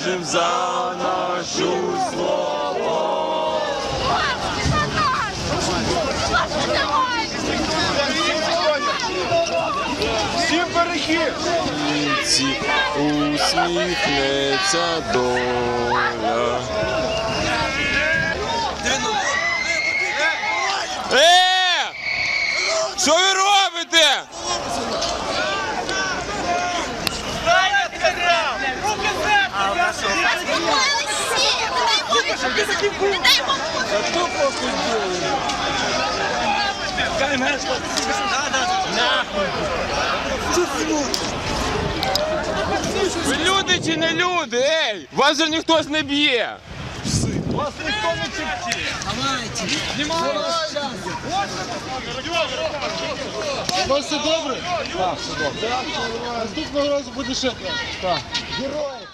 за нашу слово. Всім перехід! Усміхнеться доля. Ви люди чи не люди? Ей! Вас же ніхто не б'є! Вас ніхто не чекає! У вас все добре? Так, все добре. Наступного разу буде ще краще. Герої!